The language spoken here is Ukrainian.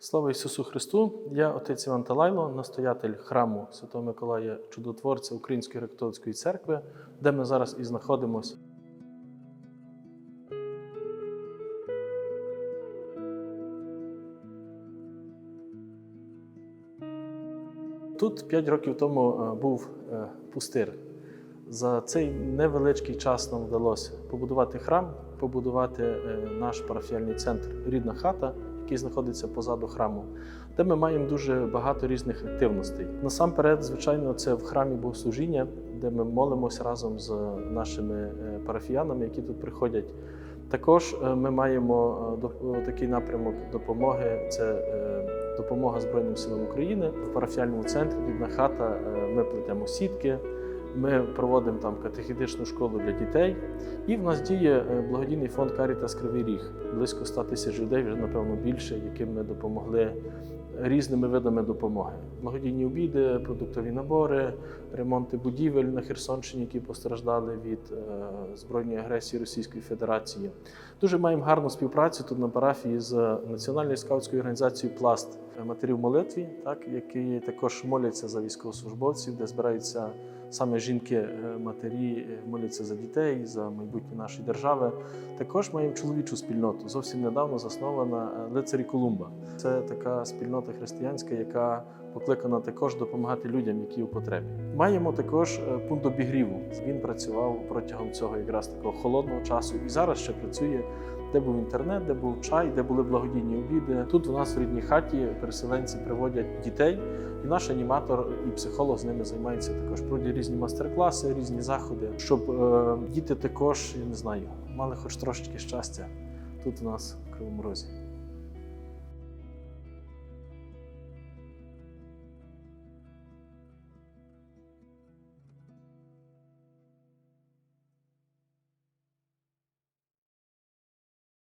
Слава Ісусу Христу! Я отець Іван Талайло, настоятель храму Святого Миколая Чудотворця Української греко-католицької церкви, де ми зараз і знаходимося. Тут 5 років тому е, був е, пустир. За цей невеличкий час нам вдалося побудувати храм, побудувати е, наш парафіальний центр Рідна хата, який знаходиться позаду храму, де ми маємо дуже багато різних активностей. Насамперед, звичайно, це в храмі богослужіння, де ми молимося разом з нашими е, парафіянами, які тут приходять. Також е, ми маємо е, такий напрямок допомоги. Це допомога Збройним силам України в парафіальному центрі Рідна хата. Ми плетемо сітки. Ми проводимо там катехетичну школу для дітей, і в нас діє е, благодійний фонд Карітас Кривий Ріг. Близько 100 тисяч людей, вже напевно більше, яким ми допомогли різними видами допомоги: благодійні обіди, продуктові набори, ремонти будівель на Херсонщині, які постраждали від е, збройної агресії Російської Федерації. Дуже маємо гарну співпрацю тут на парафії з національною скаутською організацією Пласт матерів молитві, так які також моляться за військовослужбовців, де збираються саме жінки, е, матері е, моляться за дітей, за майбутнє нашої держави. Також маємо чоловічу спільноту. Зовсім недавно заснована е, лицарі Колумба. Це така спільнота християнська, яка покликана також допомагати людям, які у потребі. Маємо також пункт обігріву. Він працював протягом цього якраз такого холодного часу і зараз ще працює. Де був інтернет, де був чай, де були благодійні обіди. Тут у нас в рідній хаті переселенці приводять дітей, і наш аніматор і психолог з ними займається також. Проводять різні майстер-класи, різні заходи, щоб е, діти також, я не знаю, мали хоч трошечки щастя тут у нас в Кривому Розі.